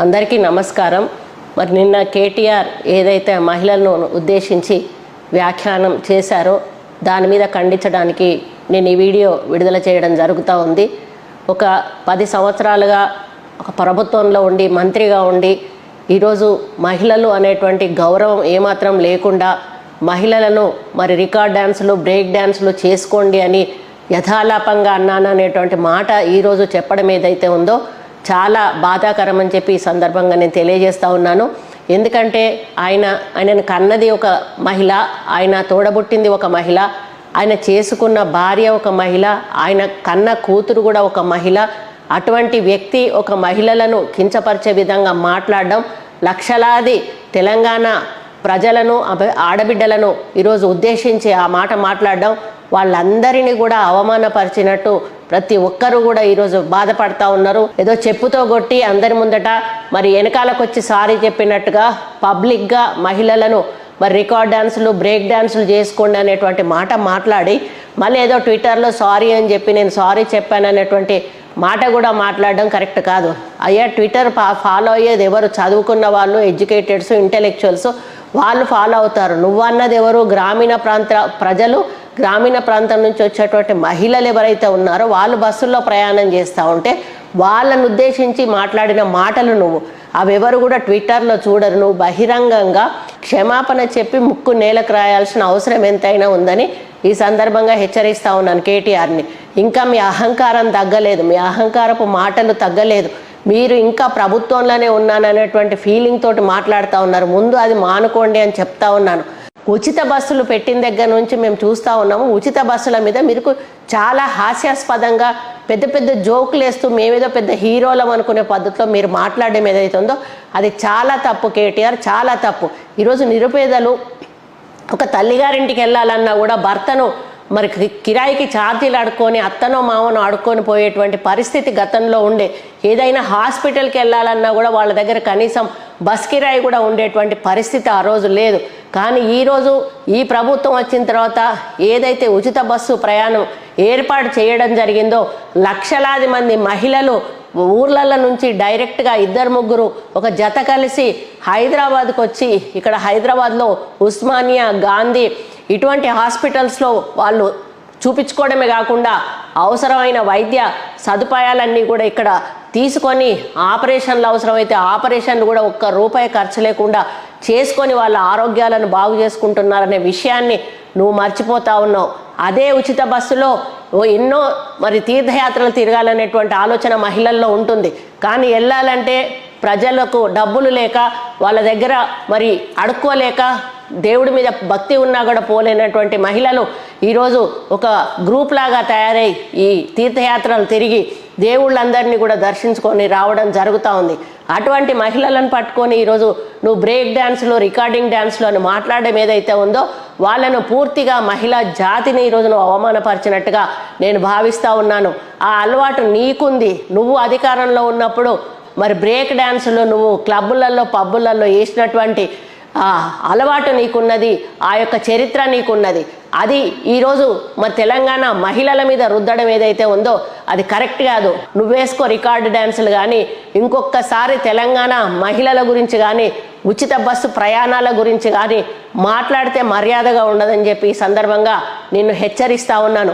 అందరికీ నమస్కారం. మరి నిన్న కేటీఆర్ ఏదైతే మహిళలను ఉద్దేశించి వ్యాఖ్యానం చేశారో దాని మీద ఖండించడానికి నేను ఈ వీడియో విడుదల చేయడం జరుగుతూ ఉంది. ఒక పది సంవత్సరాలుగా ఒక ప్రభుత్వంలో ఉండి మంత్రిగా ఉండి ఈరోజు మహిళలు అనేటువంటి గౌరవం ఏమాత్రం లేకుండా మహిళలను మరి రికార్డ్ డ్యాన్సులు బ్రేక్ డ్యాన్సులు చేసుకోండి అని యథాలాపంగా అన్నాను అనేటువంటి మాట ఈరోజు చెప్పడం ఏదైతే ఉందో చాలా బాధాకరం అని చెప్పి ఈ సందర్భంగా నేను తెలియజేస్తూ ఉన్నాను. ఎందుకంటే ఆయన ఆయనను కన్నది ఒక మహిళ ఆయన తోడబుట్టింది ఒక మహిళ ఆయన చేసుకున్న భార్య ఒక మహిళ ఆయన కన్న కూతురు కూడా ఒక మహిళ. అటువంటి వ్యక్తి ఒక మహిళలను కించపరిచే విధంగా మాట్లాడడం లక్షలాది తెలంగాణ ప్రజలను ఆడబిడ్డలను ఈరోజు ఉద్దేశించి ఆ మాట మాట్లాడడం వాళ్ళందరినీ కూడా అవమానపరిచినట్టు ప్రతి ఒక్కరూ కూడా ఈరోజు బాధపడతా ఉన్నారు. ఏదో చెప్పుతో కొట్టి అందరి ముందట మరి వెనకాలకొచ్చి సారీ చెప్పినట్టుగా పబ్లిక్గా మహిళలను మరి రికార్డ్ డాన్సులు బ్రేక్ డాన్సులు చేసుకోండి అనేటువంటి మాట మాట్లాడి మళ్ళీ ఏదో ట్విట్టర్లో సారీ అని చెప్పి నేను సారీ చెప్పాను అనేటువంటి మాట కూడా మాట్లాడడం కరెక్ట్ కాదు. అయ్యా ట్విట్టర్ ఫాలో అయ్యేది ఎవరు? చదువుకున్న వాళ్ళు ఎడ్యుకేటెడ్స్ ఇంటెలెక్చువల్స్ వాళ్ళు ఫాలో అవుతారు. నువ్వన్నది ఎవరు? గ్రామీణ ప్రాంత ప్రజలు గ్రామీణ ప్రాంతం నుంచి వచ్చేటువంటి మహిళలు ఎవరైతే ఉన్నారో వాళ్ళు బస్సుల్లో ప్రయాణం చేస్తూ ఉంటే వాళ్ళను ఉద్దేశించి మాట్లాడిన మాటలు నువ్వు. అవెవరు కూడా ట్విట్టర్లో చూడరు. నువ్వు బహిరంగంగా క్షమాపణ చెప్పి ముక్కు నేలకు రాయాల్సిన అవసరం ఎంతైనా ఉందని ఈ సందర్భంగా హెచ్చరిస్తా ఉన్నాను కేటీఆర్ని. ఇంకా మీ అహంకారం తగ్గలేదు. మీ అహంకారపు మాటలు తగ్గలేదు. మీరు ఇంకా ప్రభుత్వంలోనే ఉన్నాననేటువంటి ఫీలింగ్ తోటి మాట్లాడుతూ ఉన్నారు. ముందు అది మానుకోండి అని చెప్తా ఉన్నాను. ఉచిత బస్సులు పెట్టిన దగ్గర నుంచి మేము చూస్తూ ఉన్నాము. ఉచిత బస్సుల మీద మీరు చాలా హాస్యాస్పదంగా పెద్ద పెద్ద జోకులు వేస్తూ మేమేదో పెద్ద హీరోలం అనుకునే పద్ధతిలో మీరు మాట్లాడడం ఏదైతే ఉందో అది చాలా తప్పు కేటీఆర్ చాలా తప్పు. ఈరోజు నిరుపేదలు ఒక తల్లిగారింటికి వెళ్ళాలన్నా కూడా భర్తను మరి కిరాయికి ఛార్జీలు అడుక్కొని అత్తనో మామనో అడుక్కొని పోయేటువంటి పరిస్థితి గతంలో ఉండే. ఏదైనా హాస్పిటల్కి వెళ్ళాలన్నా కూడా వాళ్ళ దగ్గర కనీసం బస్ కిరాయి కూడా ఉండేటువంటి పరిస్థితి ఆ రోజు లేదు. కానీ ఈరోజు ఈ ప్రభుత్వం వచ్చిన తర్వాత ఏదైతే ఉచిత బస్సు ప్రయాణం ఏర్పాటు చేయడం జరిగిందో లక్షలాది మంది మహిళలు ఊర్లల నుంచి డైరెక్ట్గా ఇద్దరు ముగ్గురు ఒక జత కలిసి హైదరాబాద్కు వచ్చి ఇక్కడ హైదరాబాద్లో ఉస్మానియా గాంధీ ఇటువంటి హాస్పిటల్స్లో వాళ్ళు చూపించుకోవడమే కాకుండా అవసరమైన వైద్య సదుపాయాలన్నీ కూడా ఇక్కడ తీసుకొని ఆపరేషన్లు అవసరమైతే ఆపరేషన్లు కూడా ఒక్క రూపాయి ఖర్చు లేకుండా చేసుకొని వాళ్ళ ఆరోగ్యాలను బాగు చేసుకుంటున్నారనే విషయాన్ని నువ్వు మర్చిపోతా ఉన్నావు. అదే ఉచిత బస్సులో ఎన్నో మరి తీర్థయాత్రలు తిరగాలనేటువంటి ఆలోచన మహిళల్లో ఉంటుంది. కానీ వెళ్ళాలంటే ప్రజలకు డబ్బులు లేక వాళ్ళ దగ్గర మరి అడుక్కోలేక దేవుడి మీద భక్తి ఉన్నా కూడా పోలేనటువంటి మహిళలు ఈరోజు ఒక గ్రూప్ లాగా తయారై ఈ తీర్థయాత్రలు తిరిగి దేవుళ్ళందరినీ కూడా దర్శించుకొని రావడం జరుగుతూ ఉంది. అటువంటి మహిళలను పట్టుకొని ఈరోజు నువ్వు బ్రేక్ డ్యాన్స్లు రికార్డింగ్ డ్యాన్స్లు అని మాట్లాడడం ఏదైతే ఉందో వాళ్ళను పూర్తిగా మహిళా జాతిని ఈరోజు నువ్వు అవమానపరిచినట్టుగా నేను భావిస్తూ ఉన్నాను. ఆ అలవాటు నీకుంది. నువ్వు అధికారంలో ఉన్నప్పుడు మరి బ్రేక్ డ్యాన్సులు నువ్వు క్లబ్బులలో పబ్బులలో వేసినటువంటి అలవాటు నీకున్నది ఆ యొక్క చరిత్ర నీకున్నది. అది ఈరోజు మన తెలంగాణ మహిళల మీద రుద్దడం ఏదైతే ఉందో అది కరెక్ట్ కాదు. నువ్వేసుకో రికార్డు డ్యాన్సులు కానీ ఇంకొకసారి తెలంగాణ మహిళల గురించి కానీ ఉచిత బస్సు ప్రయాణాల గురించి కానీ మాట్లాడితే మర్యాదగా ఉండదని చెప్పి ఈ సందర్భంగా నిన్ను హెచ్చరిస్తా ఉన్నాను.